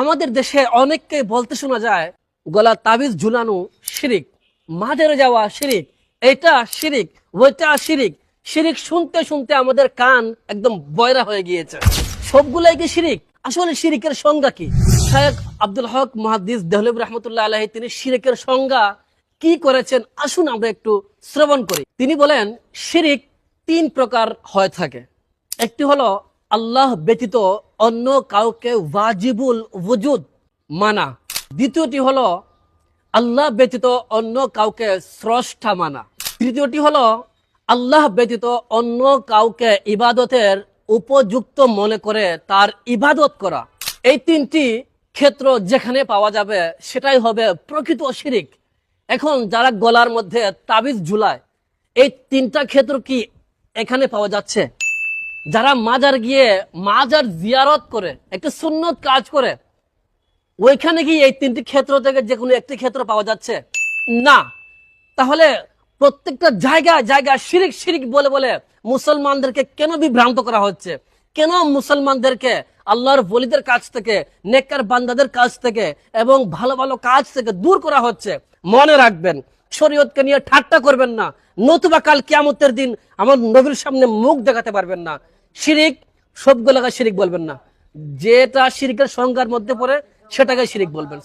আমাদের দেশে অনেককে বলতে শোনা যায়, গলা তাবিজ ঝুলানো শিরিক মাজারে যাওয়া শিরিক এটা শিরিক, ওইটা শিরিক। শিরিক শুনতে শুনতে আমাদের কান একদম বয়রা হয়ে গিয়েছে। সবগুলাই কি শিরিক? আসলে শিরিকের সংজ্ঞা কি? শায়েখ আব্দুল হক মহাদিস দেহলেব রহমতুল্লাহ আলাহি তিনি শিরিকের সংজ্ঞা কি করেছেন? আসুন আমরা একটু শ্রবণ করি। তিনি বলেন, শিরিক তিন প্রকার হয়ে থাকে। একটি হলো আল্লাহ ব্যতীত অন্য কাউকে ওয়াজিবুল ওজুদ মানা। দ্বিতীয়টি হলো, আল্লাহ ব্যতীত অন্য কাউকে স্রষ্টা মানা। তৃতীয়টি হলো, আল্লাহ ব্যতীত অন্য কাউকে ইবাদতের উপযুক্ত মনে করে তার ইবাদত করা। এই তিনটি ক্ষেত্র যেখানে পাওয়া যাবে, সেটাই হবে প্রকৃত শিরিক। এখন যারা গলার মধ্যে তাবিজ ঝুলায়, এই তিনটা ক্ষেত্র কি এখানে পাওয়া যাচ্ছে? যারা মাজার গিয়ে মাজার জিয়ারত করে, একটা সুন্নত কাজ করে, ওইখানে কি এই তিনটি ক্ষেত্র থেকে যে কোনো একটি ক্ষেত্র পাওয়া যাচ্ছে? না। তাহলে প্রত্যেকটা জায়গা জায়গা শিরিক শিরিক বলে বলে মুসলমানদেরকে কেন বিভ্রান্ত করা হচ্ছে? কেন মুসলমানদেরকে আল্লাহর বলিদের কাছ থেকে, নেককার বান্দাদের কাছ থেকে এবং ভালো ভালো কাজ থেকে দূর করা হচ্ছে? মনে রাখবেন, শরীয়তকে নিয়ে ঠাট্টা করবেন না। নতুবা কাল কিয়ামতের দিন আমার নবীর সামনে মুখ দেখাতে পারবেন না। শিরিক সবগুলোকে শিরিক বলবেন না। যেটা শিরিকের সংজ্ঞার মধ্যে পড়ে সেটাকে শিরিক বলবেন।